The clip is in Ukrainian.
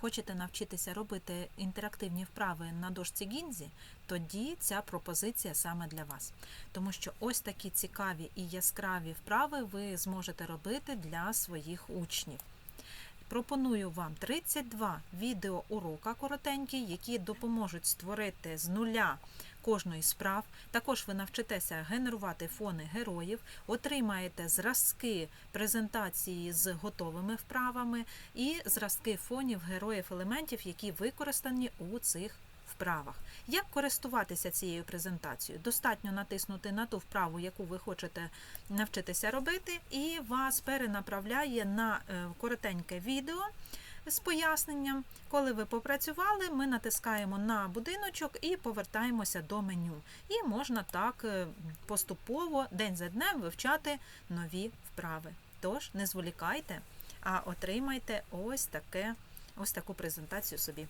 Хочете навчитися робити інтерактивні вправи на дошці Гінзі, тоді ця пропозиція саме для вас. Тому що ось такі цікаві і яскраві вправи ви зможете робити для своїх учнів. Пропоную вам 32 відеоурока коротенькі, які допоможуть створити з нуля кожної справ. Також ви навчитеся генерувати фони героїв, отримаєте зразки презентації з готовими вправами і зразки фонів героїв елементів, які використані у цих вправах. Як користуватися цією презентацією? Достатньо натиснути на ту вправу, яку ви хочете навчитися робити, і вас перенаправляє на е, коротеньке відео з поясненням. Коли ви попрацювали, ми натискаємо на будиночок і повертаємося до меню. І можна так е, поступово день за днем вивчати нові вправи. Тож не зволікайте, а отримайте ось таке, ось таку презентацію собі.